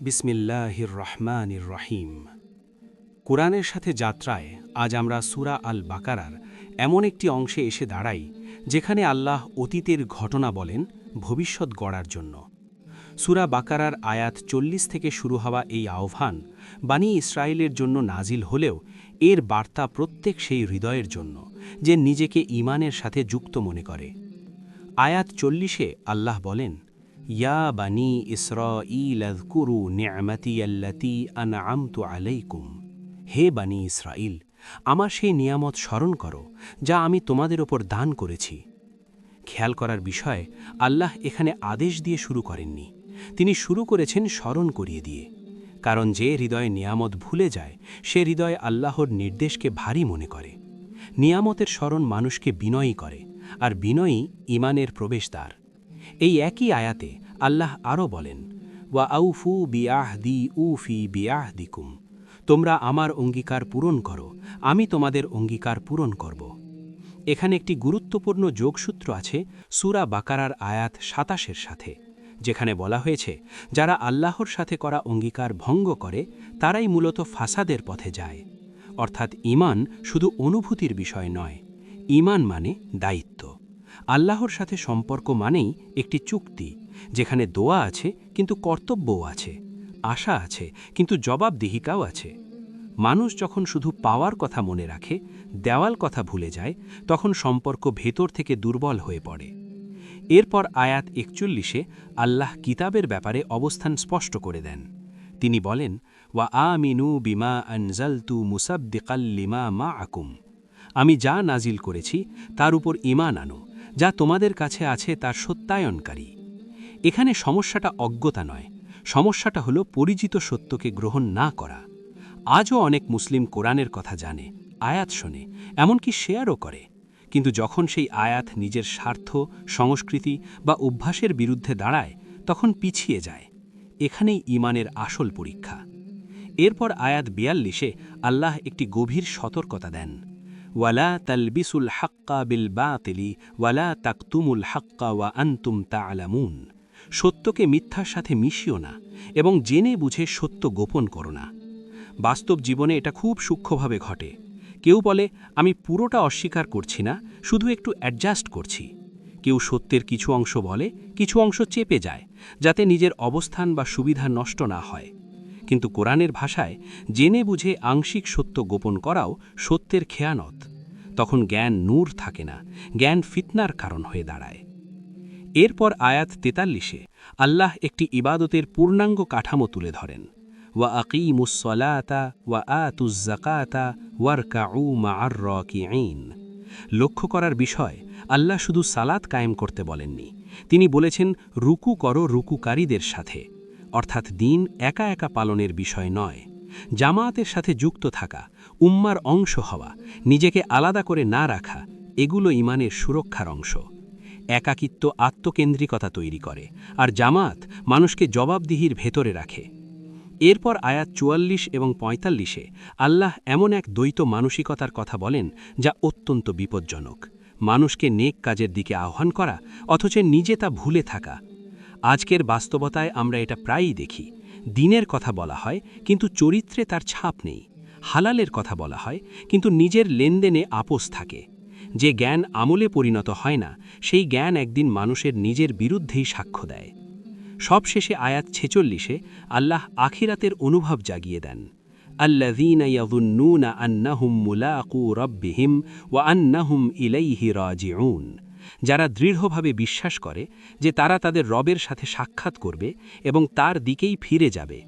বিসমিল্লাহির রহমানির রহিম। কোরআনের সাথে যাত্রায় আজ আমরা সুরা আল বাকারার এমন একটি অংশে এসে দাঁড়াই, যেখানে আল্লাহ অতীতের ঘটনা বলেন, ভবিষ্যৎ গড়ার জন্য। সুরা বাকারার আয়াত চল্লিশ থেকে শুরু হওয়া এই আহ্বান বানি ইসরায়েলের জন্য নাজিল হলেও এর বার্তা প্রত্যেক সেই হৃদয়ের জন্য, যে নিজেকে ইমানের সাথে যুক্ত মনে করে। আয়াত চল্লিশে আল্লাহ বলেন ইয়া বানি ইসরাঈল আযকুরু নি'মাতি আল্লাতী আনআমতু আলাইকুম হে বানি ইসরাইল আমার সেই নিয়ামত স্মরণ করো, যা আমি তোমাদের ওপর দান করেছি। খেয়াল করার বিষয়, আল্লাহ এখানে আদেশ দিয়ে শুরু করেননি। তিনি শুরু করেছেন স্মরণ করিয়ে দিয়ে। কারণ যে হৃদয়ে নিয়ামত ভুলে যায়, সে হৃদয় আল্লাহর নির্দেশকে ভারী মনে করে। নিয়ামতের স্মরণ মানুষকে বিনয়ী করে, আর বিনয়ী ইমানের প্রবেশদ্বার। এই একই আয়াতে আল্লাহ আরও বলেন, ওয়া আউফু বিয়াহ দি উফি বিয়াহ দিকুম তোমরা আমার অঙ্গীকার পূরণ করো, আমি তোমাদের অঙ্গীকার পূরণ করব। এখানে একটি গুরুত্বপূর্ণ যোগসূত্র আছে সুরা বাকারার আয়াত সাতাশের সাথে, যেখানে বলা হয়েছে, যারা আল্লাহর সাথে করা অঙ্গীকার ভঙ্গ করে, তারাই মূলত ফাসাদের পথে যায়। অর্থাৎ ইমান শুধু অনুভূতির বিষয় নয়, ইমান মানে দায়িত্ব। আল্লাহর সাথে সম্পর্ক মানেই একটি চুক্তি, যেখানে দোয়া আছে কিন্তু কর্তব্যও আছে, আশা আছে কিন্তু জবাবদিহিকাও আছে। মানুষ যখন শুধু পাওয়ার কথা মনে রাখে, দেওয়াল কথা ভুলে যায়, তখন সম্পর্ক ভেতর থেকে দুর্বল হয়ে পড়ে। এরপর আয়াত একচল্লিশে আল্লাহ কিতাবের ব্যাপারে অবস্থান স্পষ্ট করে দেন। তিনি বলেন, ওয়া আমিনু বিমা আনজালতু মুসাব্দিকাল্লিমা মা আকুম আমি যা নাজিল করেছি, তার উপর ইমান আনো। যা তোমাদের কাছে আছে তার সত্যায়নকারী। এখানে সমস্যাটা অজ্ঞতা নয়, সমস্যাটা হলো পরিচিত সত্যকে গ্রহণ না করা। আজও অনেক মুসলিম কোরআনের কথা জানে, আয়াত শোনে, এমনকি শেয়ারও করে। কিন্তু যখন সেই আয়াত নিজের স্বার্থ, সংস্কৃতি বা অভ্যাসের বিরুদ্ধে দাঁড়ায়, তখন পিছিয়ে যায়। এখানেই ইমানের আসল পরীক্ষা। এরপর আয়াত বিয়াল্লিশে আল্লাহ একটি গভীর সতর্কতা দেন। ওয়ালা তালবিসুল হাক্কা বিল বাতিলি ওয়ালা তাকতুমুল হাক্কা ওয়া আন্তুম তালামুন সত্যকে মিথ্যার সাথে মিশিও না এবং জেনে বুঝে সত্য গোপন করো না বাস্তব জীবনে এটা খুব সূক্ষ্মভাবে ঘটে কেউ বলে, আমি পুরোটা অস্বীকার করছি না, শুধু একটু অ্যাডজাস্ট করছি কেউ সত্যের কিছু অংশ বলে, কিছু অংশ চেপে যায়, যাতে নিজের অবস্থান বা সুবিধা নষ্ট না হয় কিন্তু কোরআনের ভাষায় জেনে বুঝে আংশিক সত্য গোপন করাও সত্যের খেয়ানত। তখন জ্ঞান নূর থাকে না, জ্ঞান ফিতনার কারণ হয়ে দাঁড়ায়। এরপর আয়াত তেতাল্লিশে, আল্লাহ একটি ইবাদতের পূর্ণাঙ্গ কাঠামো তুলে ধরেন। ওয়া আকিমুসলাতা ওয়া আতুজাকাতা ওয়ারকাউ মাআর রকিঈন। লক্ষ্য করার বিষয়, আল্লাহ শুধু সালাত কায়েম করতে বলেননি। তিনি বলেছেন, রুকু করো রুকুকারীদের সাথে। অর্থাৎ দিন একা একা পালনের বিষয় নয়। জামায়াতের সাথে যুক্ত থাকা, উম্মার অংশ হওয়া, নিজেকে আলাদা করে না রাখা, এগুলো ইমানের সুরক্ষার অংশ। একাকিত্ব আত্মকেন্দ্রিকতা তৈরি করে, আর জামাত মানুষকে জবাবদিহির ভেতরে রাখে। এরপর আয়াত চুয়াল্লিশ এবং পঁয়তাল্লিশে আল্লাহ এমন এক দ্বৈত মানসিকতার কথা বলেন, যা অত্যন্ত বিপজ্জনক। মানুষকে নেক কাজের দিকে আহ্বান করা, অথচ নিজে তা ভুলে থাকা আজকের বাস্তবতায় আমরা এটা প্রায়ই দেখি। দিনের কথা বলা হয়, কিন্তু চরিত্রে তার ছাপ নেই। হালালের কথা বলা হয়, কিন্তু নিজের লেনদেনে আপোষ থাকে। যে জ্ঞান আমলে পরিণত হয় না, সেই জ্ঞান একদিন মানুষের নিজের বিরুদ্ধেই সাক্ষ্য দেয়। সবশেষে আয়াত ছেচল্লিশে আল্লাহ আখিরাতের অনুভব জাগিয়ে দেন। ওয়া আন্নাহুম ইলাইহি রাজিউন। যারা দৃঢ়ভাবে বিশ্বাস করে যে তারা তাদের রবের সাথে সাক্ষাৎ করবে এবং তার দিকেই ফিরে যাবে।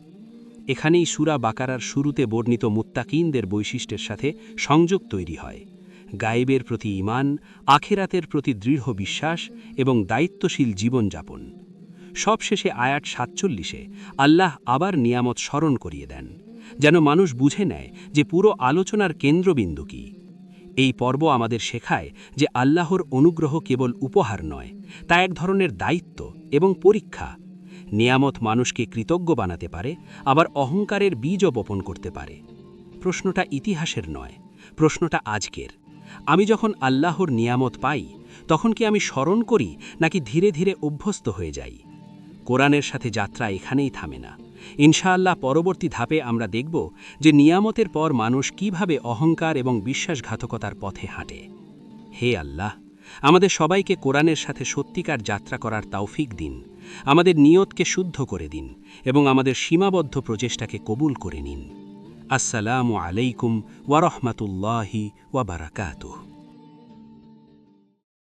এখানেই সুরা বাকারার শুরুতে বর্ণিত মুত্তাকিনদের বৈশিষ্ট্যের সাথে সংযোগ তৈরি হয়। গায়েবের প্রতি ইমান আখেরাতের প্রতি দৃঢ় বিশ্বাস এবং দায়িত্বশীল জীবনযাপন। সবশেষে আয়াত সাতচল্লিশে আল্লাহ আবার নিয়ামত স্মরণ করিয়ে দেন, যেন মানুষ বুঝে নেয় যে পুরো আলোচনার কেন্দ্রবিন্দু কী। এই পর্ব আমাদের শেখায় যে আল্লাহর অনুগ্রহ কেবল উপহার নয়, তা এক ধরনের দায়িত্ব এবং পরীক্ষা। নিয়ামত মানুষকে কৃতজ্ঞ বানাতে পারে, আবার অহংকারের বীজও বপন করতে পারে। প্রশ্নটা ইতিহাসের নয়, প্রশ্নটা আজকের। আমি যখন আল্লাহর নিয়ামত পাই, তখন কি আমি স্মরণ করি নাকি ধীরে ধীরে অভ্যস্ত হয়ে যাই? কোরআনের সাথে যাত্রা এখানেই থামে না। ইনশাআল্লাহ পরবর্তী ধাপে আমরা দেখব যে নিয়ামতের পর মানুষ কীভাবে অহংকার এবং বিশ্বাসঘাতকতার পথে হাঁটে। হে আল্লাহ, আমাদের সবাইকে কোরআনের সাথে সত্যিকার যাত্রা করার তাওফিক দিন, আমাদের নিয়তকে শুদ্ধ করে দিন এবং আমাদের সীমাবদ্ধ প্রচেষ্টাকে কবুল করে নিন। আসসালামু আলাইকুম ওয়ারহমাতুল্লাহি ওয়াবারাকাতুহ